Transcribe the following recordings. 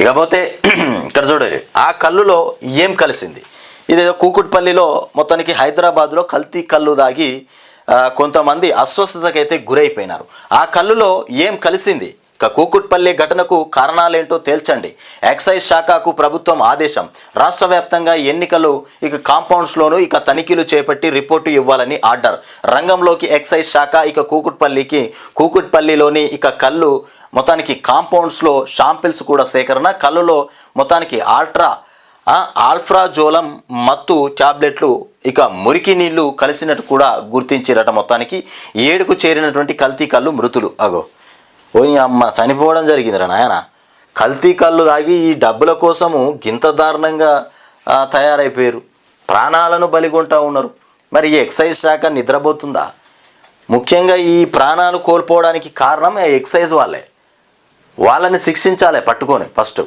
ఇకపోతే ఇక్కడ చూడు ఆ కళ్ళులో ఏం కలిసింది? ఇదేదో కూకుట్పల్లిలో మొత్తానికి హైదరాబాద్లో కల్తీ కళ్ళు దాగి కొంతమంది అస్వస్థతకైతే గురైపోయినారు. ఆ కళ్ళులో ఏం కలిసింది? కూకుట్పల్లి ఘటనకు కారణాలేంటో తేల్చండి. ఎక్సైజ్ శాఖకు ప్రభుత్వం ఆదేశం. రాష్ట్ర వ్యాప్తంగా ఎన్నికలు ఇక కాంపౌండ్స్లోనూ ఇక తనిఖీలు చేపట్టి రిపోర్టు ఇవ్వాలని ఆర్డర్. రంగంలోకి ఎక్సైజ్ శాఖ ఇక కూకుట్పల్లికి కూకుట్పల్లిలోని ఇక కళ్ళు మొత్తానికి కాంపౌండ్స్లో షాంపిల్స్ కూడా సేకరణ కళ్ళులో మొత్తానికి ఆల్ట్రా ఆల్ఫ్రాజోలం మత్తు టాబ్లెట్లు ఇక మురికి నీళ్ళు కలిసినట్టు కూడా గుర్తించారట మొత్తానికి. ఏడుకు చేరినటువంటి కల్తీ కళ్ళు మృతులు. అగో. పోయి అమ్మ చనిపోవడం జరిగిందిరా నాయన. కల్తీ కళ్ళు తాగి ఈ డబ్బుల కోసము గింత దారుణంగా తయారైపోయారు. ప్రాణాలను బలిగొంటా ఉన్నారు. మరి ఈ ఎక్సైజ్ శాఖ నిద్రపోతుందా? ముఖ్యంగా ఈ ప్రాణాలు కోల్పోవడానికి కారణం ఎక్సైజ్ వాళ్ళే. వాళ్ళని శిక్షించాలి పట్టుకొని ఫస్ట్.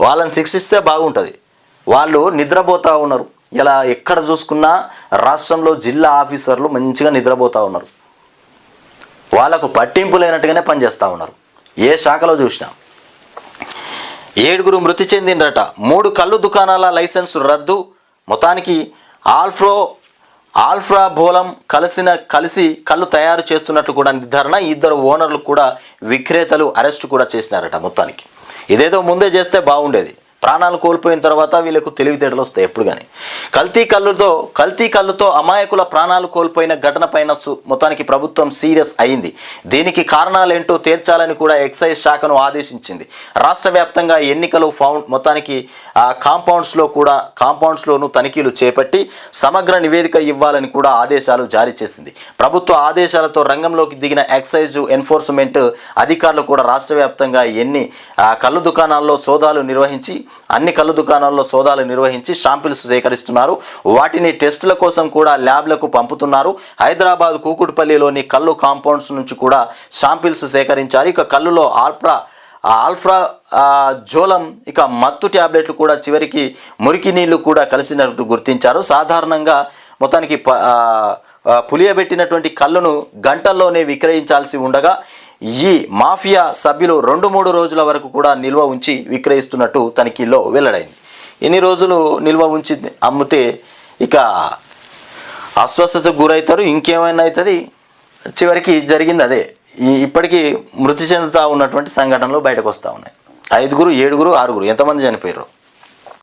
వాళ్ళని శిక్షిస్తే బాగుంటుంది. వాళ్ళు నిద్రపోతూ ఉన్నారు. ఇలా ఎక్కడ చూసుకున్నా రాష్ట్రంలో జిల్లా ఆఫీసర్లు మంచిగా నిద్రపోతూ ఉన్నారు. వాళ్ళకు పట్టింపు లేనట్టుగానే పనిచేస్తూ ఉన్నారు. ఏ శాఖలో చూసినా. ఏడుగురు మృతి చెందిండ్రట. మూడు కళ్ళు దుకాణాల లైసెన్స్ రద్దు. మొత్తానికి ఆల్ఫ్రో ఆల్ఫ్రా బోలం కలిసిన కలిసి కళ్ళు తయారు చేస్తున్నట్లు కూడా నిర్ధారణ. ఇద్దరు ఓనర్లు కూడా విక్రేతలు అరెస్ట్ కూడా చేసినారట మొత్తానికి. ఇదేదో ముందే చేస్తే బాగుండేది. ప్రాణాలు కోల్పోయిన తర్వాత వీళ్ళకు తెలివితేటలు వస్తాయి ఎప్పుడు కానీ కల్తీ కళ్ళుతో కల్తీ కళ్ళుతో అమాయకుల ప్రాణాలు కోల్పోయిన ఘటన పైన సు- మొత్తానికి ప్రభుత్వం సీరియస్ అయింది. దీనికి కారణాలేంటో తేల్చాలని కూడా ఎక్సైజ్ శాఖను ఆదేశించింది. రాష్ట్ర వ్యాప్తంగా ఎన్నికలు ఫౌండ్ మొత్తానికి కాంపౌండ్స్లో కూడా కాంపౌండ్స్లోనూ తనిఖీలు చేపట్టి సమగ్ర నివేదిక ఇవ్వాలని కూడా ఆదేశాలు జారీ చేసింది. ప్రభుత్వ ఆదేశాలతో రంగంలోకి దిగిన ఎక్సైజ్ ఎన్ఫోర్స్మెంట్ అధికారులు కూడా రాష్ట్ర వ్యాప్తంగా ఎన్ని కళ్ళు దుకాణాల్లో సోదాలు నిర్వహించి అన్ని కళ్ళు దుకాణాల్లో సోదాలు నిర్వహించి షాంపిల్స్ సేకరిస్తున్నారు. వాటిని టెస్టుల కోసం కూడా ల్యాబ్లకు పంపుతున్నారు. హైదరాబాద్ కూకుట్పల్లిలోని కళ్ళు కాంపౌండ్స్ నుంచి కూడా షాంపిల్స్ సేకరించారు. ఇక కళ్ళులో ఆల్ప్రా ఆల్ఫ్రా జోలం ఇక మత్తు ట్యాబ్లెట్లు కూడా చివరికి మురికి నీళ్ళు కూడా కలిసినట్టు గుర్తించారు. సాధారణంగా మొత్తానికి ప- పులియబెట్టినటువంటి కళ్ళను గంటల్లోనే విక్రయించాల్సి ఉండగా ఈ మాఫియా సభ్యులు రెండు మూడు రోజుల వరకు కూడా నిల్వ ఉంచి విక్రయిస్తున్నట్టు తనిఖీల్లో వెల్లడైంది. ఎన్ని రోజులు నిల్వ ఉంచి అమ్మితే ఇక అస్వస్థతకు గురవుతారు ఇంకేమైనా అవుతుంది చివరికి జరిగింది అదే. ఈ ఇప్పటికీ మృతి చెందుతా ఉన్నటువంటి సంఘటనలు బయటకు వస్తూ ఉన్నాయి. ఐదుగురు ఏడుగురు ఆరుగురు ఎంతమంది చనిపోయారు